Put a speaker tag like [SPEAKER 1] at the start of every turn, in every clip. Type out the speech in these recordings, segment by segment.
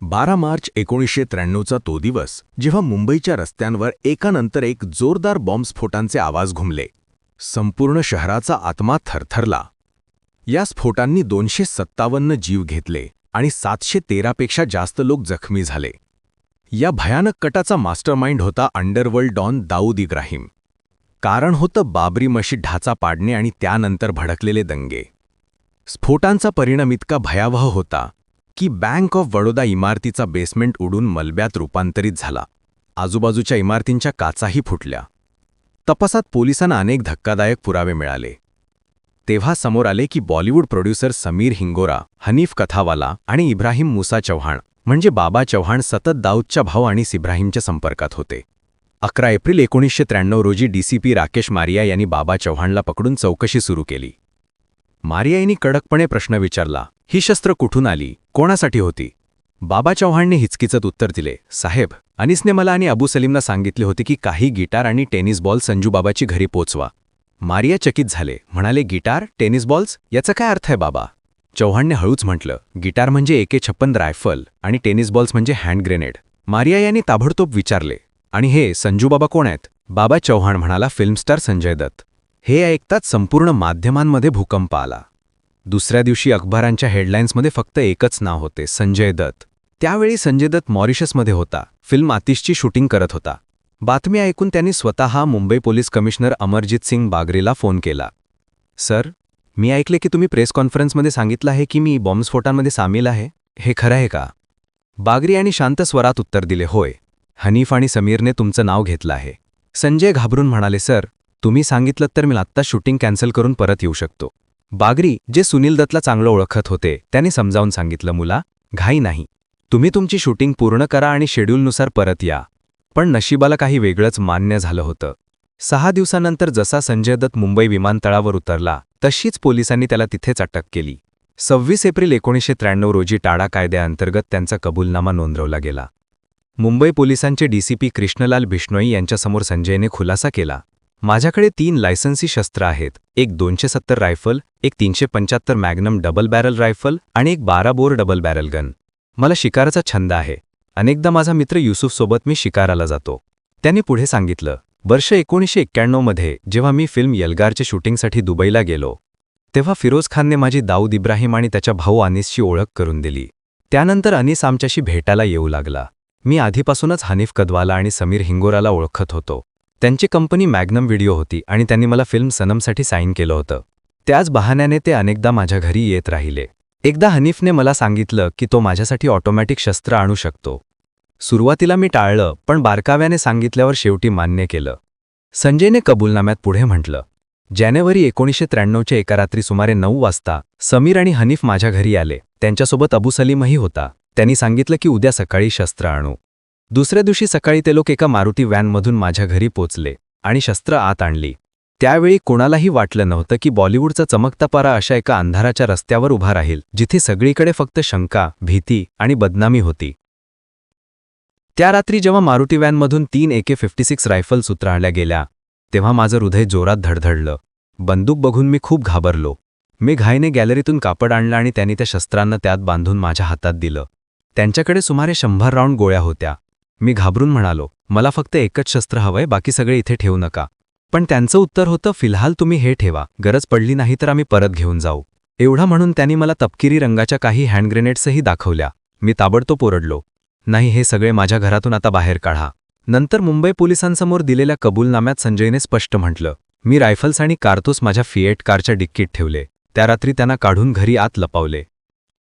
[SPEAKER 1] बारा मार्च एकोणीसशे त्र्याण्णवचा तो दिवस जेव्हा मुंबईच्या रस्त्यांवर एकानंतर एक जोरदार बॉम्बस्फोटांचे आवाज घुमले. संपूर्ण शहराचा आत्मा थरथरला. या स्फोटांनी दोनशे सत्तावन्न जीव घेतले आणि सातशे तेरापेक्षा जास्त लोक जखमी झाले. या भयानक कटाचा मास्टरमाइंड होता अंडरवर्ल्ड डॉन दाऊद इब्राहिम. कारण होतं बाबरी मशीद ढाचा पाडणे आणि त्यानंतर भडकलेले दंगे. स्फोटांचा परिणाम इतका भयावह होता की बँक ऑफ बडोदा इमारतीचा बेसमेंट उडून मलब्यात रूपांतरित झाला. आजूबाजूच्या इमारतींच्या काचाही फुटल्या. तपासात पोलिसांना अनेक धक्कादायक पुरावे मिळाले. तेव्हा समोर आले की बॉलिवूड प्रोड्युसर समीर हिंगोरा हनीफ कथावाला आणि इब्राहिम मुसा चव्हाण म्हणजे बाबा चव्हाण सतत दाऊदच्या भाऊ आणि इब्राहिमच्या संपर्कात होते. अकरा एप्रिल एकोणीसशे त्र्याण्णव रोजी डीसीपी राकेश मारिया यांनी बाबा चव्हाणला पकडून चौकशी सुरू केली. मारिया यांनी कडकपणे प्रश्न विचारला ही शस्त्र कुठून आली? कोणासाठी होती? बाबा चव्हाणने हिचकिचत उत्तर दिले साहेब अनिसने मला आणि अबू सलीमना सांगितले होते की काही गिटार आणि टेनिस बॉल संजूबाबाची घरी पोचवा. मारिया चकित झाले म्हणाले गिटार टेनिस बॉल्स? याचा काय अर्थ आहे बाबा? चव्हाणने हळूच म्हटलं गिटार म्हणजे एके छप्पन रायफल आणि टेनिस बॉल्स म्हणजे हँड ग्रेनेड. मारिया यांनी ताबडतोब विचारले आणि हे संजूबाबा कोण आहेत? बाबा चव्हाण म्हणाला फिल्मस्टार संजय दत्त. हे ऐकताच संपूर्ण माध्यमांमध्ये भूकंप आला. दुसऱ्या दिवशी अखबारांच्या हेडलाईन्समध्ये फक्त एकच नाव होते संजय दत्त. त्यावेळी संजय दत्त मॉरिशसमध्ये होता. फिल्म आतिशची शूटिंग करत होता. बातमी ऐकून त्यांनी स्वतः मुंबई पोलीस कमिशनर अमरजित सिंग बागरेला फोन केला. सर मी ऐकले की तुम्ही प्रेस कॉन्फरन्समध्ये सांगितलं आहे की मी बॉम्बस्फोटांमध्ये सामील आहे. हे खरं आहे का? बागरी आणि शांत स्वरात उत्तर दिले होय. हनीफ आणि समीरने तुमचं नाव घेतलं आहे. संजय घाबरून म्हणाले सर तुम्ही सांगितलं तर मी आत्ता शूटिंग कॅन्सल करून परत येऊ शकतो. बागरी जे सुनील दत्तला चांगलं ओळखत होते त्याने समजावून सांगितलं मुला घाई नाही. तुम्ही तुमची शूटिंग पूर्ण करा आणि शेड्यूलनुसार परत या. पण नशिबाला काही वेगळंच मान्य झालं होतं. सहा दिवसानंतर जसा संजय दत्त मुंबई विमानतळावर उतरला तशीच पोलिसांनी त्याला तिथेच अटक केली. सव्वीस एप्रिल एकोणीसशे त्र्याण्णव रोजी टाळा कायद्याअंतर्गत त्यांचा कबूलनामा नोंदवला गेला. मुंबई पोलिसांचे डीसीपी कृष्णलाल बिष्णोई यांच्यासमोर संजयने खुलासा केला. माझ्याकडे तीन लायसन्सी शस्त्र आहेत. एक दोनशे सत्तर रायफल एक तीनशे पंच्याहत्तर मॅग्नम डबल बॅरल रायफल आणि एक बारा बोर डबल बॅरल गन. मला शिकाराचा छंद आहे. अनेकदा माझा मित्र युसुफसोबत मी शिकाराला जातो. त्यांनी पुढे सांगितलं वर्ष एकोणीसशे एक्क्याण्णवमध्ये जेव्हा मी फिल्म यलगारच्या शूटिंगसाठी दुबईला गेलो तेव्हा फिरोज खानने माझी दाऊद इब्राहिम आणि त्याच्या भाऊ अनिसची ओळख करून दिली. त्यानंतर अनिस आमच्याशी भेटायला येऊ लागला. मी आधीपासूनच हनीफ कदवाला आणि समीर हिंगोराला ओळखत होतो. त्यांची कंपनी मॅग्नम व्हिडिओ होती आणि त्यांनी मला फिल्म सनमसाठी साईन केलं होतं. त्याच बहाण्याने ते अनेकदा माझ्या घरी येत राहिले. एकदा हनीफने मला सांगितलं की तो माझ्यासाठी ऑटोमॅटिक शस्त्र आणू शकतो. सुरुवातीला मी टाळलं पण बारकाव्याने सांगितल्यावर शेवटी मान्य केलं. संजयने कबूलनाम्यात पुढे म्हटलं जानेवारी एकोणीसशे त्र्याण्णवच्या एका रात्री सुमारे नऊ वाजता समीर आणि हनीफ माझ्या घरी आले. त्यांच्यासोबत अबू सलीमही होता. त्यांनी सांगितलं की उद्या सकाळी शस्त्र आणू. दुसऱ्या दिवशी सकाळी ते लोक एका मारुती व्हॅनमधून माझ्या घरी पोचले आणि शस्त्र आत आणली. त्यावेळी कोणालाही वाटलं नव्हतं की बॉलिवूडचा चमकतापारा अशा एका अंधाराच्या रस्त्यावर उभा राहील जिथे सगळीकडे फक्त शंका भीती आणि बदनामी होती. त्या रात्री जेव्हा मारुती व्हॅनमधून तीन एके फिफ्टी सिक्स रायफल्स उतराळल्या गेल्या तेव्हा माझं हृदय जोरात धडधडलं. बंदूक बघून मी खूप घाबरलो. मी घाईने गॅलरीतून कापड आणलं आणि त्यांनी त्या शस्त्रांना त्यात बांधून माझ्या हातात दिलं. त्यांच्याकडे सुमारे शंभर राऊंड गोळ्या होत्या. मी घाबरून म्हणालो मला फक्त एकच शस्त्र हवंय बाकी सगळे इथे ठेवू नका. पण त्यांचं उत्तर होतं फिलहाल तुम्ही हे ठेवा गरज पडली नाही तर आम्ही परत घेऊन जाऊ. एवढं म्हणून त्यांनी मला तपकिरी रंगाच्या काही हँड ग्रेनेड्सही दाखवल्या. मी ताबडतोब ओरडलो नाही हे सगळे माझ्या घरातून आता बाहेर काढा. नंतर मुंबई पोलिसांसमोर दिलेल्या कबूलनाम्यात संजयने स्पष्ट म्हटलं मी रायफल्स आणि कारतूस माझ्या फिएट कारच्या डिक्कीत ठेवले. त्या रात्री त्यांना काढून घरी आत लपवले.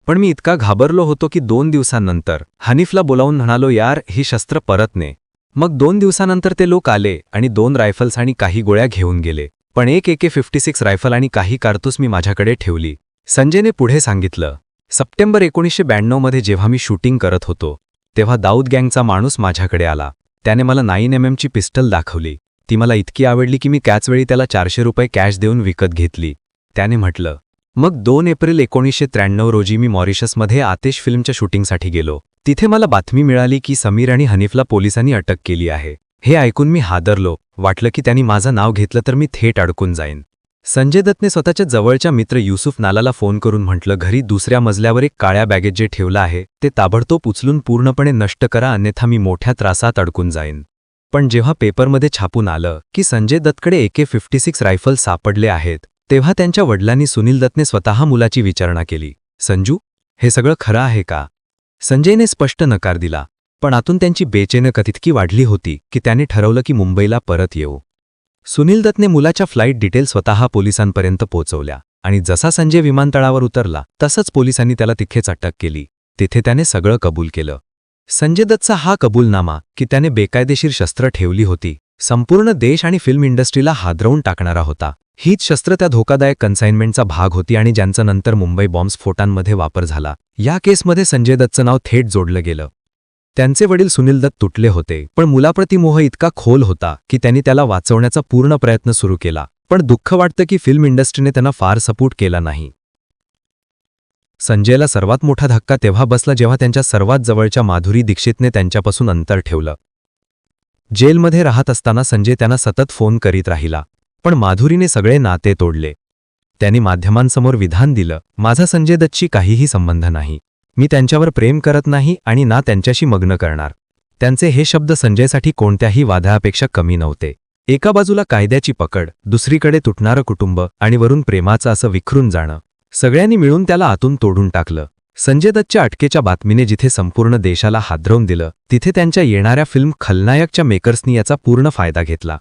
[SPEAKER 1] पण मी इतका घाबरलो होतो की दोन दिवसांनंतर. हनीफला बोलावून म्हणालो यार ही शस्त्र परत ने. मग दोन दिवसानंतर ते लोक आले आणि दोन रायफल्स आणि काही गोळ्या घेऊन गेले. पण एक एके फिफ्टी सिक्स रायफल आणि काही कारतूस मी माझ्याकडे ठेवली. संजयने पुढे सांगितलं सप्टेंबर एकोणीसशे ब्याण्णवमध्ये जेव्हा मी शूटिंग करत होतो तेव्हा दाऊद गँगचा माणूस माझ्याकडे आला. त्याने मला नाईन एम एमची पिस्टल दाखवली. ती मला इतकी आवडली की मी त्याचवेळी त्याला चारशे रुपये कॅश देऊन विकत घेतली. त्याने म्हटलं मग दोन एप्रिल एकोणीसशे त्र्याण्णव रोजी मी मॉरिशसमध्ये आतिश फिल्मच्या शूटिंगसाठी गेलो. तिथे मला बातमी मिळाली की समीर आणि हनीफला पोलिसांनी अटक केली आहे. हे ऐकून मी हादरलो. वाटलं की त्यांनी माझं नाव घेतलं तर मी थेट अडकून जाईन. संजय दत्तने स्वतःच्या जवळच्या मित्र युसुफ नालाला फोन करून म्हटलं घरी दुसऱ्या मजल्यावर एक काळ्या बॅगेत जे ठेवलं आहे ते ताबडतोब उचलून पूर्णपणे नष्ट करा अन्यथा मी मोठ्या त्रासात अडकून जाईन. पण जेव्हा पेपरमध्ये छापून आलं की संजय दत्तकडे एके फिफ्टी सिक्स रायफल सापडले आहेत तेव्हा त्यांच्या वडिलांनी सुनील दत्तने स्वतः मुलाची विचारणा केली. संजू हे सगळं खरं आहे का? संजयने स्पष्ट नकार दिला पण आतून त्यांची बेचैनक तितकी वाढली होती की त्याने ठरवलं की मुंबईला परत येऊ. सुनील दत्तने मुलाच्या फ्लाईट डिटेल स्वतः पोलिसांपर्यंत पोहोचवल्या आणि जसा संजय विमानतळावर उतरला तसंच पोलिसांनी त्याला तिथेच अटक केली. तिथे त्याने सगळं कबूल केलं. संजय दत्तचा हा कबूलनामा की त्याने बेकायदेशीर शस्त्र ठेवली होती संपूर्ण देश आणि फिल्म इंडस्ट्रीला हादरवून टाकणारा होता. हीच शस्त्र त्या धोकादायक कन्साइनमेंटचा भाग होती आणि ज्यांचा नंतर मुंबई बॉम्बस्फोटांमध्ये वापर झाला. या केसमध्ये संजय दत्तचं नाव थेट जोडलं गेलं. त्यांचे वडील सुनील दत्त तुटले होते पण मुलाप्रती मोह इतका खोल होता की त्यांनी त्याला वाचवण्याचा पूर्ण प्रयत्न सुरू केला. पण दुःख वाटतं की फिल्म इंडस्ट्रीने त्यांना फार सपोर्ट केला नाही. संजयला सर्वात मोठा धक्का तेव्हा बसला जेव्हा त्यांच्या सर्वात जवळच्या माधुरी दीक्षितने त्यांच्यापासून अंतर ठेवलं. जेलमध्ये राहत असताना संजय त्यांना सतत फोन करीत राहिला. पण माधुरीने सगळे नाते तोडले. त्यांनी माध्यमांसमोर विधान दिलं. माझा संजय दत्तशी काहीही संबंध नाही. मी त्यांच्यावर प्रेम करत नाही आणि ना त्यांच्याशी मग्न करणार. त्यांचे हे शब्द संजयसाठी कोणत्याही वादळापेक्षा कमी नव्हते. एका बाजूला कायद्याची पकड दुसरीकडे तुटणारं कुटुंब आणि वरून प्रेमाचं असं विखरून जाणं. सगळ्यांनी मिळून त्याला आतून तोडून टाकलं. संजय दत्तच्या अटकेच्या बातमीने जिथे संपूर्ण देशाला हादरवून दिलं तिथे त्यांच्या येणाऱ्या फिल्म खलनायकच्या मेकर्सनी याचा पूर्ण फायदा घेतला.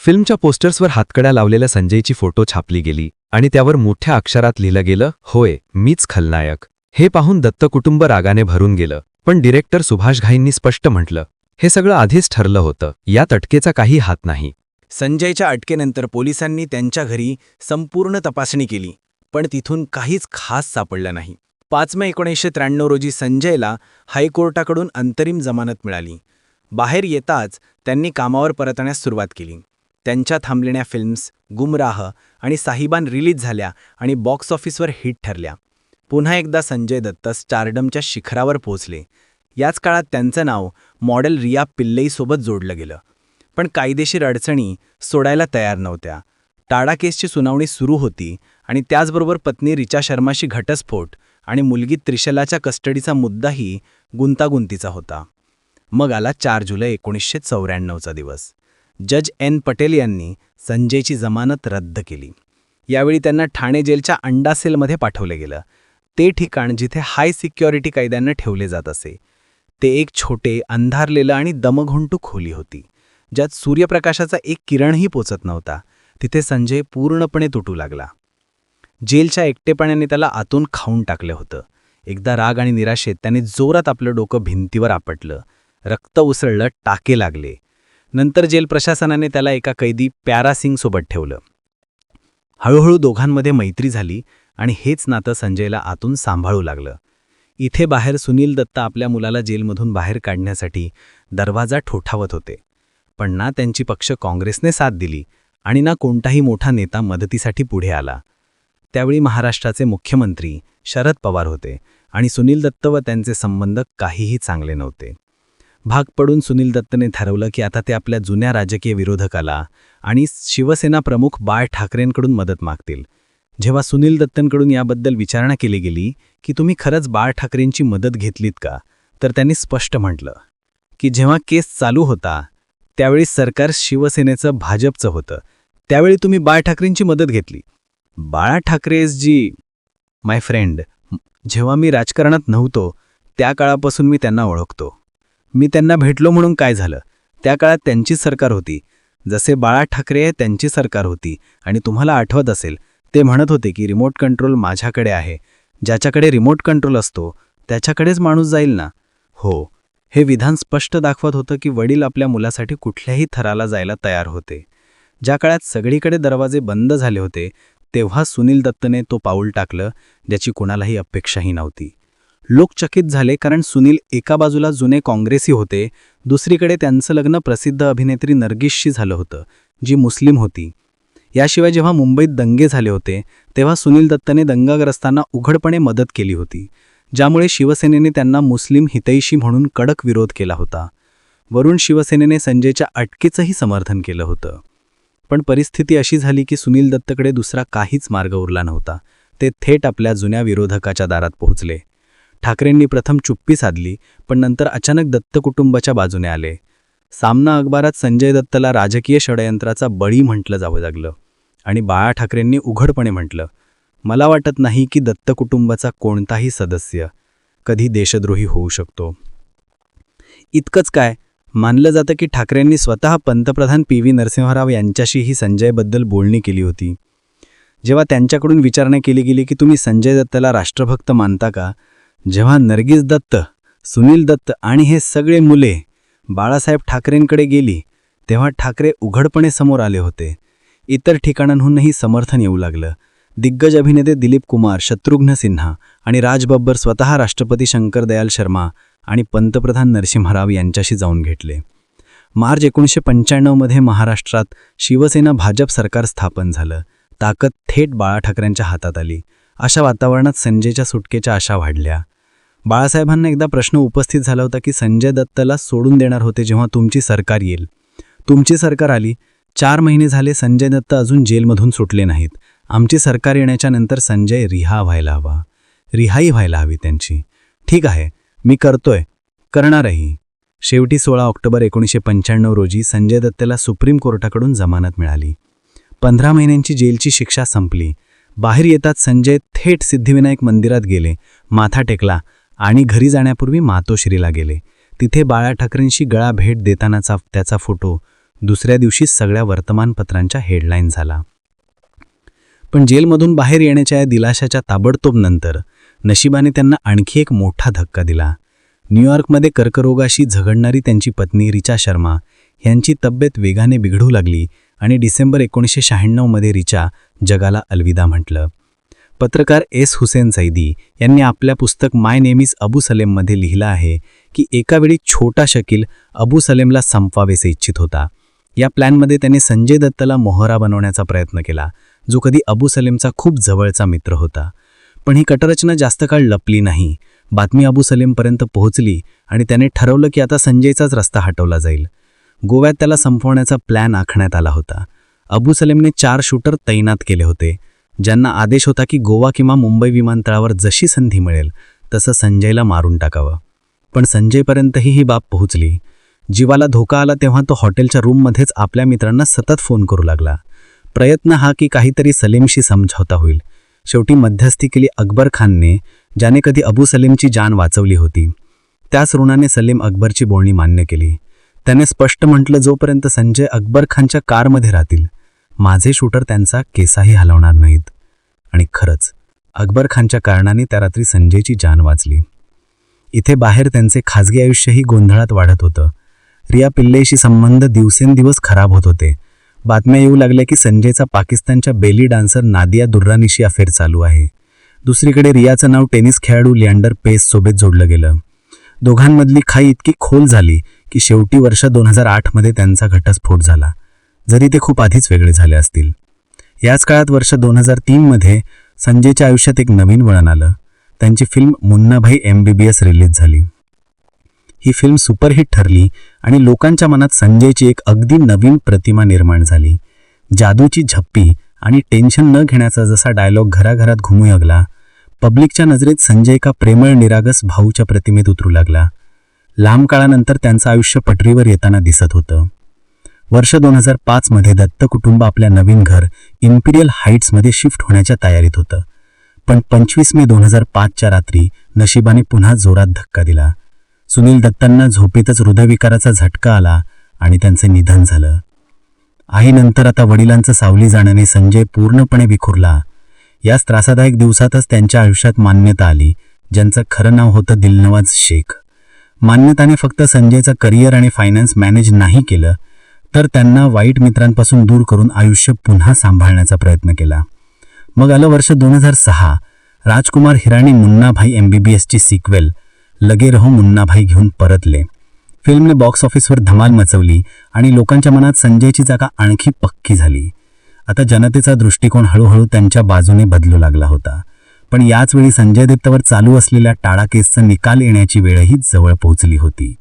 [SPEAKER 1] फिल्मच्या पोस्टर्सवर हातकड्या लावलेल्या संजयची फोटो छापली गेली आणि त्यावर मोठ्या अक्षरात लिहिलं गेलं होय मीच खलनायक. हे पाहून दत्त कुटुंब रागाने भरून गेलं पण डिरेक्टर सुभाष घाईंनी स्पष्ट म्हटलं हे सगळं आधीच ठरलं होतं यात अटकेचा काही हात नाही.
[SPEAKER 2] संजयच्या अटकेनंतर पोलिसांनी त्यांच्या घरी संपूर्ण तपासणी केली पण तिथून काहीच खास सापडलं नाही. पाच मे एकोणीसशे त्र्याण्णव रोजी संजयला हायकोर्टाकडून अंतरिम जमानत मिळाली. बाहेर येताच त्यांनी कामावर परतण्यास सुरुवात केली. त्यांच्या थांबलेल्या फिल्म्स गुमराह आणि साहिबान रिलीज झाल्या आणि बॉक्स ऑफिसवर हिट ठरल्या. पुन्हा एकदा संजय दत्त स्टारडमच्या शिखरावर पोहोचले. याच काळात त्यांचं नाव मॉडेल रिया पिल्लईसोबत जोडलं गेलं. पण कायदेशीर अडचणी सोडायला तयार नव्हत्या. टाडा केसची सुनावणी सुरू होती आणि त्याचबरोबर पत्नी रिचा शर्माशी घटस्फोट आणि मुलगी त्रिशलाच्या कस्टडीचा मुद्दाही गुंतागुंतीचा होता. मग आला चार जुलै एकोणीसशे चौऱ्याण्णवचा दिवस. जज एन पटेल यांनी संजयची जमानत रद्द केली. यावेळी त्यांना ठाणे जेलच्या अंडा सेलमध्ये पाठवलं गेलं. ते ठिकाण जिथे हाय सिक्युरिटी कायद्यांना ठेवले जात असे. ते एक छोटे अंधारलेलं आणि दमघोंटू खोली होती. ज्यात सूर्यप्रकाशाचा एक किरणही पोचत नव्हता. तिथे संजय पूर्णपणे तुटू लागला. जेलच्या एकटेपणाने त्याला आतून खाऊन टाकलं होतं. एकदा राग आणि निराशेत त्याने जोरात आपलं डोकं भिंतीवर आपटलं. रक्त उसळलं टाके लागले. नंतर जेल प्रशासनाने त्याला एका कैदी प्यारासिंगसोबत ठेवलं. हळूहळू दोघांमध्ये मैत्री झाली आणि हेच नातं संजयला आतून सांभाळू लागलं. इथे बाहेर सुनील दत्ता आपल्या मुलाला जेलमधून बाहेर काढण्यासाठी दरवाजा ठोठावत होते. पण ना त्यांची पक्ष काँग्रेसने साथ दिली आणि ना कोणताही मोठा नेता मदतीसाठी पुढे आला. त्यावेळी महाराष्ट्राचे मुख्यमंत्री शरद पवार होते आणि सुनील दत्त व त्यांचे संबंध काहीही चांगले नव्हते. भाग पडून सुनील दत्तने ठरवलं की आता ते आपल्या जुन्या राजकीय विरोधकाला आणि शिवसेना प्रमुख बाळ ठाकरेंकडून मदत मागतील. जेव्हा सुनील दत्तनकडून याबद्दल विचारणा केली गेली की तुम्ही खरंच बाळ ठाकरेंची मदत घेतलीत का तर त्यांनी स्पष्ट म्हटलं की जेव्हा केस चालू होता त्यावेळी सरकार शिवसेनेचं भाजपचं होतं. त्यावेळी तुम्ही बाळ ठाकरेंची मदत घेतली. बाळा ठाकरेस जी माय फ्रेंड जेव्हा मी राजकारणात नव्हतो त्या काळापासून मी त्यांना ओळखतो. मी त्यांना भेटलो म्हणून काय झालं? त्या काळात त्यांचीच सरकार होती. जसे बाळा ठाकरे त्यांची सरकार होती आणि तुम्हाला आठवत असेल ते म्हणत होते की रिमोट कंट्रोल माझ्याकडे आहे. ज्याच्याकडे रिमोट कंट्रोल असतो त्याच्याकडेच माणूस जाईल ना? हो. हे विधान स्पष्ट दाखवत होतं की वडील आपल्या मुलासाठी कुठल्याही थराला जायला तयार होते. ज्या काळात सगळीकडे दरवाजे बंद झाले होते तेव्हा सुनील दत्तने तो पाऊल टाकलं ज्याची कोणालाही अपेक्षाही नव्हती. लोक चकित झाले कारण सुनील एका बाजूला जुने काँग्रेसी होते दुसरीकडे त्यांचं लग्न प्रसिद्ध अभिनेत्री नर्गिसशी झालं होतं जी मुस्लिम होती. याशिवाय जेव्हा मुंबईत दंगे झाले होते तेव्हा सुनील दत्तने दंगाग्रस्तांना उघडपणे मदत केली होती ज्यामुळे शिवसेनेने त्यांना मुस्लिम हितैषी म्हणून कडक विरोध केला होता. वरून शिवसेनेने संजयच्या अटकेचंही समर्थन केलं होतं. पण परिस्थिती अशी झाली की सुनील दत्तकडे दुसरा काहीच मार्ग उरला नव्हता. ते थेट आपल्या जुन्या विरोधकाच्या दारात पोहोचले. ठाकरेंनी प्रथम चुप्पी साधली पण नंतर अचानक दत्त कुटुंबाच्या बाजूने आले. सामना अखबारात संजय दत्तला राजकीय षडयंत्राचा बळी म्हटलं जावं लागलं आणि बाळा ठाकरेंनी उघडपणे म्हटलं मला वाटत नाही की दत्त कुटुंबाचा कोणताही सदस्य कधी देशद्रोही होऊ शकतो. इतकंच काय? मानलं जातं की ठाकरेंनी स्वतः पंतप्रधान पी व्ही नरसिंहराव यांच्याशीही संजयबद्दल बोलणी केली होती. जेव्हा त्यांच्याकडून विचारणा केली गेली की तुम्ही संजय दत्तला राष्ट्रभक्त मानता का जेव्हा नर्गिस दत्त सुनील दत्त आणि हे सगळे मुले बाळासाहेब ठाकरेंकडे गेली तेव्हा ठाकरे उघडपणे समोर आले होते. इतर ठिकाणांहूनही समर्थन येऊ लागलं. दिग्गज अभिनेते दिलीप कुमार शत्रुघ्न सिन्हा आणि राज बब्बर स्वतः राष्ट्रपती शंकर दयाल शर्मा आणि पंतप्रधान नरसिंहराव यांच्याशी जाऊन घेतले. मार्च एकोणीसशे पंच्याण्णवमध्ये महाराष्ट्रात शिवसेना भाजप सरकार स्थापन झालं. ताकद थेट बाळा ठाकरेंच्या हातात आली. अशा वातावरणात संजयच्या सुटकेच्या आशा वाढल्या. बाळासाहेबांना एकदा प्रश्न उपस्थित झाला होता की संजय दत्तला सोडून देणार होते जेव्हा तुमची सरकार येईल. तुमची सरकार आली. चार महिने झाले संजय दत्त अजून जेलमधून सुटले नाहीत. आमची सरकार येण्याच्या नंतर संजय रिहा व्हायला हवा. रिहाई व्हायला हवी त्यांची. ठीक आहे. मी करतोय. करणारही. शेवटी सोळा ऑक्टोबर एकोणीसशे पंच्याण्णव रोजी संजय दत्तला सुप्रीम कोर्टाकडून जमानत मिळाली. पंधरा महिन्यांची जेलची शिक्षा संपली. बाहेर येतात संजय थेट सिद्धिविनायक मंदिरात गेले. माथा टेकला आणि घरी जाण्यापूर्वी मातोश्रीला गेले. तिथे बाळा ठाकरेंशी गळा भेट देतानाचा त्याचा फोटो दुसऱ्या दिवशी सगळ्या वर्तमानपत्रांच्या हेडलाईन झाला. पण जेलमधून बाहेर येण्याच्या या दिलाशाच्या ताबडतोब नंतर नशिबाने त्यांना आणखी एक मोठा धक्का दिला. न्यूयॉर्कमध्ये कर्करोगाशी झगडणारी त्यांची पत्नी रिचा शर्मा यांची तब्येत वेगाने बिघडू लागली आणि डिसेंबर एकोणीसशे शहाण्णवमध्ये रिचा जगाला अलविदा म्हटलं. पत्रकार एस हुसेन सैदी यांनी आपल्या पुस्तक माय नेम इज अबू सलेममध्ये लिहिलं आहे की एकावेळी छोटा शकील अबू सलेमला संपवावेसे इच्छित होता. या प्लॅनमध्ये त्याने संजय दत्तला मोहरा बनवण्याचा प्रयत्न केला जो कधी अबू सलेमचा खूप जवळचा मित्र होता. पण ही कटरचना जास्त काळ लपली नाही. बातमी अबू सलेमपर्यंत पोहोचली आणि त्याने ठरवलं की आता संजयचाच रस्ता हटवला जाईल. गोव्यात त्याला संपवण्याचा प्लॅन आखण्यात आला होता. अबू सलेमने चार शूटर तैनात केले होते. ज्यांना आदेश होता की गोवा किंवा मुंबई विमानतळावर जशी संधी मिळेल तसं संजयला मारून टाकावं. पण संजयपर्यंतही ही बाब पोहोचली. जीवाला धोका आला तेव्हा तो हॉटेलच्या रूममध्येच आपल्या मित्रांना सतत फोन करू लागला. प्रयत्न हा की काहीतरी सलीमशी समझावता होईल. शेवटी मध्यस्थी केली अकबर खानने ज्याने कधी अबू सलीमची जान वाचवली होती. त्याच ऋणाने सलीम अकबरची बोलणी मान्य केली. त्याने स्पष्ट म्हटलं जोपर्यंत संजय अकबर खानच्या कारमध्ये राहतील माझे शूटर त्यांचा केसाही हलवणार नाहीत. आणि खरंच अकबर खानच्या कारणाने त्या रात्री संजयची जान वाचली. इथे बाहेर त्यांचे खाजगी आयुष्यही गोंधळात वाढत होतं. रिया पिल्लेशी संबंध दिवसेंदिवस खराब होत होते. बातम्या येऊ लागल्या की संजयचा पाकिस्तानच्या बेली डान्सर नादिया दुर्रानीशी अफेअर चालू आहे. दुसरीकडे रियाचं नाव टेनिस खेळाडू लिअँडर पेस सोबत जोडलं गेलं. दोघांमधली खाई इतकी खोल झाली की शेवटी वर्ष दोन हजार आठमध्ये त्यांचा घटस्फोट झाला. जरी ते खूप आधीच वेगळे झाले असतील. याच काळात वर्ष दोन हजार तीनमध्ये संजयच्या आयुष्यात एक नवीन वळण आलं. त्यांची film Munnabhai M B B S release झाली. ही फिल्म सुपरहिट ठरली आणि लोकांच्या मनात संजयची एक अगदी नवीन प्रतिमा निर्माण झाली. जादूची झप्पी आणि टेन्शन न घेण्याचा जसा डायलॉग घराघरात घुमू लागला पब्लिकच्या नजरेत संजय का प्रेमळ निरागस भाऊच्या प्रतिमेत उतरू लागला. लांब काळानंतर त्यांचं आयुष्य पटरीवर येताना दिसत होतं. वर्ष दोन हजार पाचमध्ये दत्त कुटुंब आपल्या नवीन घर इम्पिरियल हाईट्समध्ये शिफ्ट होण्याच्या तयारीत होतं. पण पंचवीस मे दोन हजार पाचच्या रात्री नशिबाने पुन्हा जोरात धक्का दिला. सुनील दत्तांना झोपेतच हृदयविकाराचा झटका आला आणि त्यांचे निधन झालं. आईनंतर आता वडिलांचं सावली जाण्याने संजय पूर्णपणे विखुरला. याच त्रासादायक दिवसातच त्यांच्या आयुष्यात मान्यता आली ज्यांचं खरं नाव होतं दिलनवाज शेख. मान्यताने फक्त संजयचं करिअर आणि फायनान्स मॅनेज नाही केलं तर त्यांना वाईट मित्रांपासून दूर करून आयुष्य पुन्हा सांभाळण्याचा प्रयत्न केला. मग आलं वर्ष दोन हजार सहा. Rajkumar Hirani Munnabhai M B B एसची सिक्वेल लगे रहो मुन्नाभाई घेऊन परतले. फिल्मने बॉक्स ऑफिसवर धमाल मचवली आणि लोकांच्या मनात संजयची जागा आणखी पक्की झाली. आता जनतेचा दृष्टिकोन हळूहळू त्यांच्या बाजूने बदलू लागला होता. पण याच वेळी संजय दत्तवर चालू असलेल्या टाळा केसचा निकाल येण्याची वेळही जवळ पोहोचली होती.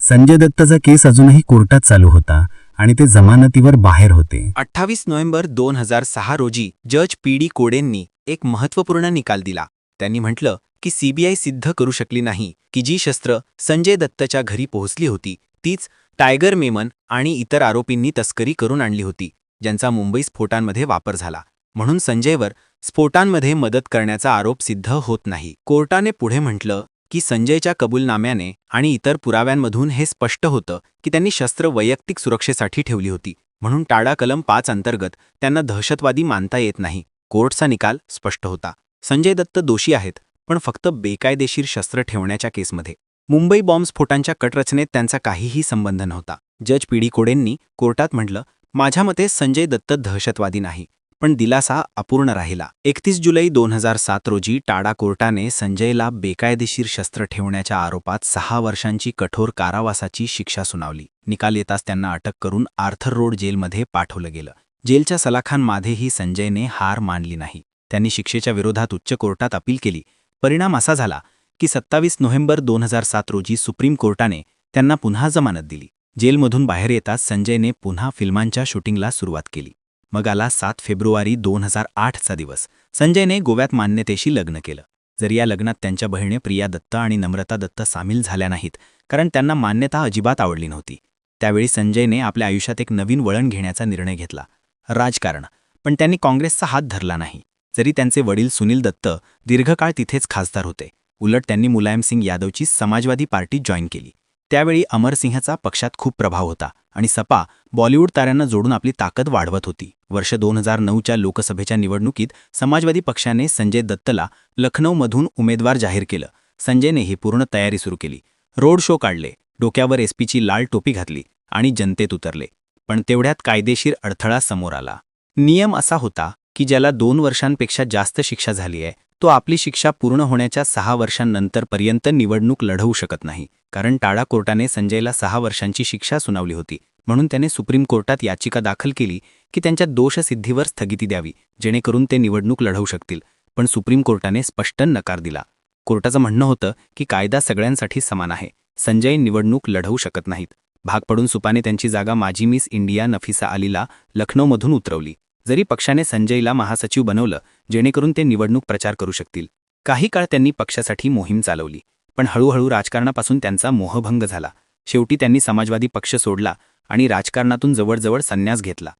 [SPEAKER 2] संजय दत्तचा केस अजूनही कोर्टात चालू होता
[SPEAKER 3] आणि ते जमानतीवर बाहेर होते.
[SPEAKER 2] अठ्ठावीस नोव्हेंबर दोन हजार सहा रोजी जज पी डी कोडेंनी एक महत्त्वपूर्ण निकाल दिला. त्यांनी म्हटलं की सीबीआय सिद्ध करू शकली नाही की जी शस्त्र संजय दत्तच्या घरी पोहोचली होती तीच टायगर मेमन आणि इतर आरोपींनी तस्करी करून आणली होती ज्यांचा मुंबई स्फोटांमध्ये वापर झाला. म्हणून संजयवर स्फोटांमध्ये मदत करण्याचा आरोप सिद्ध होत नाही. कोर्टाने पुढे म्हटलं की संजयच्या कबूलनाम्याने आणि इतर पुराव्यांमधून हे स्पष्ट होतं की त्यांनी शस्त्र वैयक्तिक सुरक्षेसाठी ठेवली होती म्हणून टाडा कलम पाच अंतर्गत त्यांना दहशतवादी मानता येत नाही. कोर्टचा निकाल स्पष्ट होता. संजय दत्त दोषी आहेत पण फक्त बेकायदेशीर शस्त्र ठेवण्याच्या केसमध्ये. मुंबई बॉम्बस्फोटांच्या कटरचनेत त्यांचा काहीही संबंध नव्हता. जज पी डी कोडेंनी कोर्टात म्हटलं माझ्या मते संजय दत्त दहशतवादी नाही पण दिलासा अपूर्ण राहिला. एकतीस जुलै दोन हजार सात रोजी टाडा कोर्टाने संजयला बेकायदेशीर शस्त्र ठेवण्याच्या आरोपात सहा वर्षांची कठोर कारावासाची शिक्षा सुनावली. निकाल येताच त्यांना अटक करून आर्थर रोड जेलमध्ये पाठवलं गेलं. जेलच्या सलाखांमध्येही संजयने हार मानली नाही. त्यांनी शिक्षेच्या विरोधात उच्च कोर्टात अपील केली. परिणाम असा झाला की सत्तावीस नोव्हेंबर दोन हजार सात रोजी सुप्रीम कोर्टाने त्यांना पुन्हा जमानत दिली. जेलमधून बाहेर येताच संजयने पुन्हा फिल्मांच्या शूटिंगला सुरुवात केली. मग आला सात फेब्रुवारी दोन हजार आठचा दिवस. संजयने गोव्यात मान्यतेशी लग्न केलं. जर या लग्नात त्यांच्या बहिणी प्रिया दत्त आणि नम्रता दत्त सामील झाल्या नाहीत कारण त्यांना मान्यता अजिबात आवडली नव्हती. त्यावेळी संजयने आपल्या आयुष्यात एक नवीन वळण घेण्याचा निर्णय घेतला. राजकारण. पण त्यांनी काँग्रेसचा हात धरला नाही. जरी त्यांचे वडील सुनील दत्त दीर्घकाळ तिथेच खासदार होते उलट त्यांनी मुलायमसिंग यादवची समाजवादी पार्टी जॉईन केली. त्यावेळी अमरसिंहचा पक्षात खूप प्रभाव होता आणि सपा बॉलिवूड ताऱ्यांना जोडून आपली ताकद वाढवत होती. वर्ष दोन हजार नऊच्या लोकसभेच्या निवडणुकीत समाजवादी पक्षाने संजय दत्तला लखनौमधून उमेदवार जाहीर केलं. संजयने ही पूर्ण तयारी सुरू केली. रोड शो काढले डोक्यावर एसपीची लाल टोपी घातली आणि जनतेत उतरले. पण तेवढ्यात कायदेशीर अडथळा समोर आला. नियम असा होता की ज्याला दोन वर्षांपेक्षा जास्त शिक्षा झाली आहे तो आपली शिक्षा पूर्ण होण्याच्या सहा वर्षांनंतरपर्यंत निवडणूक लढवू शकत नाही कारण टाळा कोर्टाने संजयला सहा वर्षांची शिक्षा सुनावली होती म्हणून त्याने सुप्रीम कोर्टात याचिका दाखल केली की त्यांच्या दोषसिद्धीवर स्थगिती द्यावी जेणेकरून ते निवडणूक लढवू शकतील पण सुप्रीम कोर्टाने स्पष्ट नकार दिला. कोर्टाचं म्हणणं होतं की कायदा सगळ्यांसाठी समान आहे संजय निवडणूक लढवू शकत नाहीत. भाग पडून सुपाने त्यांची जागा माजी मिस इंडिया नफिसा अलीला लखनौमधून उतरवली. जरी पक्षाने संजयला महासचिव बनवलं जेणेकरून ते निवडणूक प्रचार करू शकतील. काही काळ त्यांनी पक्षासाठी मोहीम चालवली पण हळूहळू राजकारणापासून त्यांचा मोहभंग झाला. शेवटी त्यांनी समाजवादी पक्ष सोडला आणि राजकारणातून जवळजवळ संन्यास घेतला.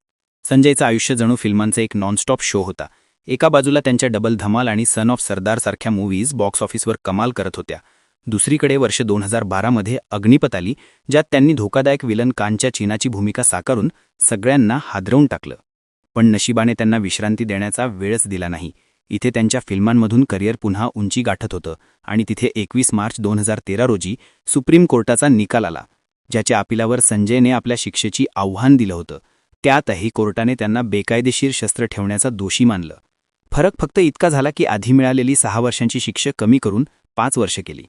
[SPEAKER 2] संजयचं आयुष्य जणू फिल्मांचा एक नॉनस्टॉप शो होता. एका बाजूला त्यांच्या डबल धमाल आणि सन ऑफ सरदार सारख्या मूव्हीज बॉक्स ऑफिसवर कमाल करत होत्या. दुसरीकडे वर्ष दोन हजार बारामध्ये अग्निपत आली ज्यात त्यांनी धोकादायक विलन कानच्या चीनाची भूमिका साकारून सगळ्यांना हादरवून टाकलं. पण नशिबाने त्यांना विश्रांती देण्याचा वेळच दिला नाही. इथे त्यांच्या फिल्मांमधून करिअर पुन्हा उंची गाठत होतं आणि तिथे एकवीस मार्च दोन हजार तेरा रोजी सुप्रीम कोर्टाचा निकाल आला ज्याच्या अपिलावर संजयने आपल्या शिक्षेची आव्हान दिलं होतं. त्यातही कोर्टाने त्यांना बेकायदेशीर शस्त्र ठेवण्याचा दोषी मानलं. फरक फक्त इतका झाला की आधी मिळालेली सहा वर्षांची शिक्षा कमी करून पाच वर्ष केली.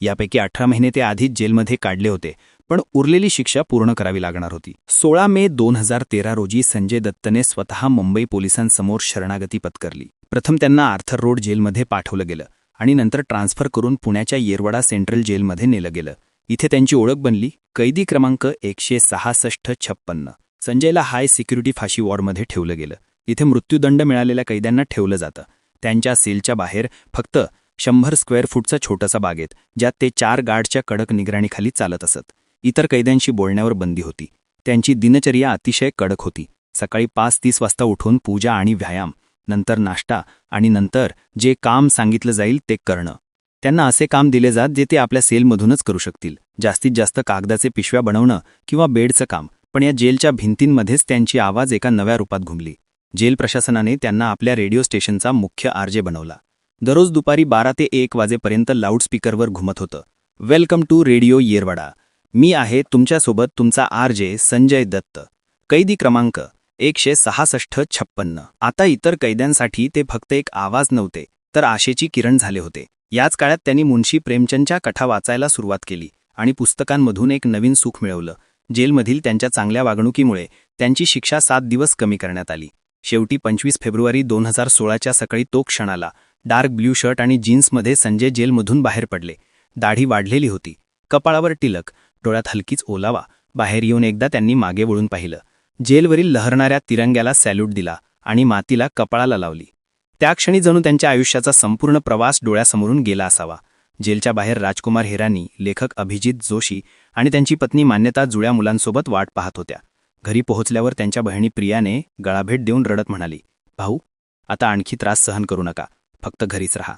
[SPEAKER 2] यापैकी अठरा महिने ते आधीच जेलमध्ये काढले होते पण उरलेली शिक्षा पूर्ण करावी लागणार होती. सोळा मे दोन हजार तेरा रोजी संजय दत्तने स्वतः मुंबई पोलिसांसमोर शरणागती पत्करली. प्रथम त्यांना आर्थर रोड जेलमध्ये पाठवलं गेलं आणि नंतर ट्रान्स्फर करून पुण्याच्या येरवडा सेंट्रल जेलमध्ये नेलं गेलं. इथे त्यांची ओळख बनली. कैदी क्रमांक एकशे सहासष्ट छप्पन्न. संजयला हाय सिक्युरिटी फाशी वॉर्डमध्ये ठेवलं गेलं. इथे मृत्यूदंड मिळालेल्या कैद्यांना ठेवलं जातं. त्यांच्या सेलच्या बाहेर फक्त शंभर स्क्वेअर फूटचा छोटासा बागेत ज्यात ते चार गार्डच्या कडक निगराणीखाली चालत असत. इतर कैद्यांशी बोलण्यावर बंदी होती. त्यांची दिनचर्या अतिशय कडक होती. सकाळी पाच तीस वाजता उठून पूजा आणि व्यायाम नंतर नाश्ता आणि नंतर जे काम सांगितलं जाईल ते करणं. त्यांना असे काम दिले जात जे ते आपल्या सेलमधूनच करू शकतील. जास्तीत जास्त कागदाचे पिशव्या बनवणं किंवा बेडचं काम पण या जेलच्या भिंतींमध्येच त्यांची आवाज एका नव्या रूपात घुमली. जेल प्रशासनाने त्यांना आपल्या रेडिओ स्टेशनचा मुख्य आरजे बनवला. दररोज दुपारी बारा ते एक वाजेपर्यंत लाऊडस्पीकरवर घुमत होतं. Welcome to radio Yerwada. मी आहे तुमच्यासोबत तुमचा आर जे संजय दत्त. कैदी क्रमांक एकशे सहासष्ट छप्पन्न. आता इतर कैद्यांसाठी ते फक्त एक आवाज नव्हते तर आशेची किरण झाले होते. याच काळात त्यांनी मुन्शी प्रेमचंदच्या कथा वाचायला सुरुवात केली आणि पुस्तकांमधून एक नवीन सुख मिळवलं. जेलमधील त्यांच्या चांगल्या वागणुकीमुळे त्यांची शिक्षा सात दिवस कमी करण्यात आली. शेवटी पंचवीस फेब्रुवारी दोन हजार सोळाच्या सकाळी तो क्षणाला डार्क ब्ल्यू शर्ट आणि जीन्समध्ये संजय जेलमधून बाहेर पडले. दाढी वाढलेली होती. कपाळावर टिलक डोळ्यात हलकीच ओलावा. बाहेर येऊन एकदा त्यांनी मागे वळून पाहिलं. जेलवरील लहरणाऱ्या तिरंग्याला सॅल्यूट दिला आणि मातीला कपाळाला लावली. त्या क्षणी जणू त्यांच्या आयुष्याचा संपूर्ण प्रवास डोळ्यासमोरून गेला असावा. जेलच्या बाहेर राजकुमार हिरानी लेखक अभिजित जोशी आणि त्यांची पत्नी मान्यता जुळ्या मुलांसोबत वाट पाहत होत्या. घरी पोहोचल्यावर त्यांच्या बहिणी प्रियाने गळाभेट देऊन रडत म्हणाली भाऊ आता आणखी त्रास सहन करू नका. फक्त घरीच राहा.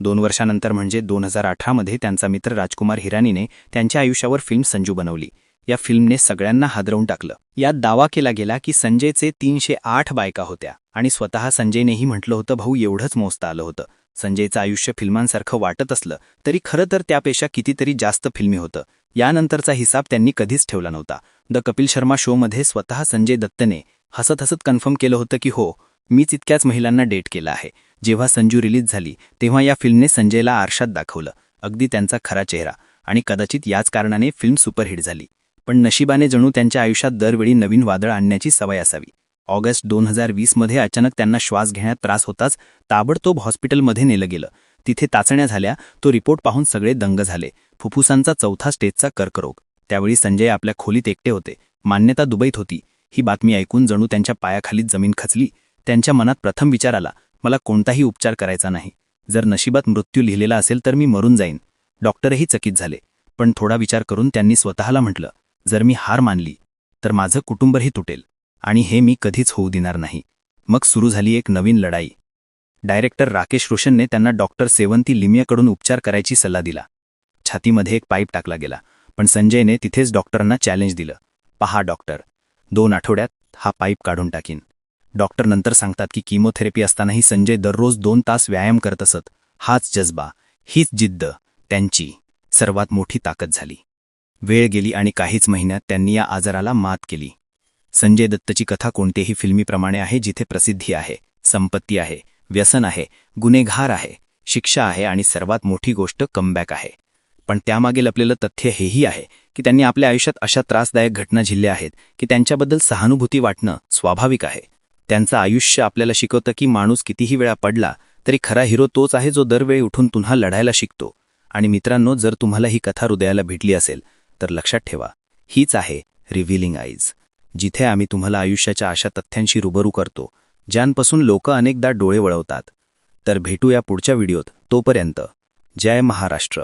[SPEAKER 2] दोन वर्षानंतर म्हणजे दोन हजार अठरामध्ये त्यांचा मित्र राजकुमार हिरानीने त्यांच्या आयुष्यावर फिल्म संजू बनवली. या फिल्मने सगळ्यांना हादरवून टाकलं. यात दावा केला गेला की संजयचे तीनशे आठ बायका होत्या आणि स्वतः संजयनेही म्हटलं होतं भाऊ एवढंच मोजता आलं होतं. संजयचं आयुष्य फिल्मांसारखं वाटत असलं तरी खरं तर त्यापेक्षा कितीतरी जास्त फिल्मी होतं. यानंतरचा हिसाब त्यांनी कधीच ठेवला नव्हता. द कपिल शर्मा शोमध्ये स्वतः संजय दत्तने हसत हसत कन्फर्म केलं होतं की हो मीच इतक्याच महिलांना डेट केला आहे. जेव्हा संजू रिलीज झाली तेव्हा या फिल्मने संजयला आरशात दाखवलं. अगदी त्यांचा खरा चेहरा. आणि कदाचित याच कारणाने फिल्म सुपरहिट झाली. पण नशिबाने जणू त्यांच्या आयुष्यात दरवेळी नवीन वादळ आणण्याची सवय असावी. ऑगस्ट दोन हजार वीसमध्ये अचानक त्यांना श्वास घेण्यात त्रास होताच ताबडतोब हॉस्पिटलमध्ये नेलं गेलं. तिथे चाचण्या झाल्या तो रिपोर्ट पाहून सगळे दंग झाले. फुफ्फुसांचा चौथा स्टेजचा कर्करोग. त्यावेळी संजय आपल्या खोलीत एकटे होते. मान्यता दुबईत होती. ही बातमी ऐकून जणू त्यांच्या पायाखालीच जमीन खचली. त्यांच्या मनात प्रथम विचार आला मला कोणताही उपचार करायचा नाही. जर नशिबात मृत्यू लिहिलेला असेल तर मी मरून जाईन. डॉक्टरही चकित झाले पण थोडा विचार करून त्यांनी स्वतःला म्हटलं जर मी हार मानली तर माझं कुटुंबही तुटेल आणि हे मी कधीच होऊ देणार नाही. मग सुरू झाली एक नवीन लढाई. डायरेक्टर राकेश रोशनने त्यांना डॉक्टर सेवंती लिमियाकडून उपचार करायची सल्ला दिला. छातीमध्ये एक पाईप टाकला गेला पण संजयने तिथेच डॉक्टरांना चॅलेंज दिलं पहा डॉक्टर दोन आठवड्यात हा पाईप काढून टाकीन. डॉक्टर नंतर सांगतात की किमोथेरपी असतानाही संजय दररोज दोन तास व्यायाम करत असत. हाच जज्बा हीच जिद्द त्यांची. सर्वात मोठी ताकद झाली. वेळ गेली आणि काहीच महिन्यात त्यांनी या आजाराला मात केली. संजय दत्तची कथा कोणतेही फिल्मीप्रमाणे आहे जिथे प्रसिद्धी आहे संपत्ती आहे व्यसन आहे गुन्हेगार आहे शिक्षा आहे आणि सर्वात मोठी गोष्ट कमबॅक आहे. पण त्यामागे लपलेलं तथ्य हेही आहे की त्यांनी आपल्या आयुष्यात अशा त्रासदायक घटना झिल्ल्या आहेत की त्यांच्याबद्दल सहानुभूती वाटणं स्वाभाविक आहे. त्यांचं आयुष्य आपल्याला शिकवतं की माणूस कितीही वेळा पडला तरी खरा हिरो तोच आहे जो दरवेळी उठून पुन्हा लढायला शिकतो. आणि मित्रांनो जर तुम्हाला ही कथा हृदयाला भेटली असेल तर लक्षात ठेवा हीच आहे रिव्हिलिंग आईज जिथे आम्ही तुम्हाला आयुष्याच्या अशा तथ्यांशी रुबरू करतो ज्यांपासून लोक अनेकदा डोळे वळवतात. तर भेटूया पुढच्या व्हिडिओत तोपर्यंत जय महाराष्ट्र.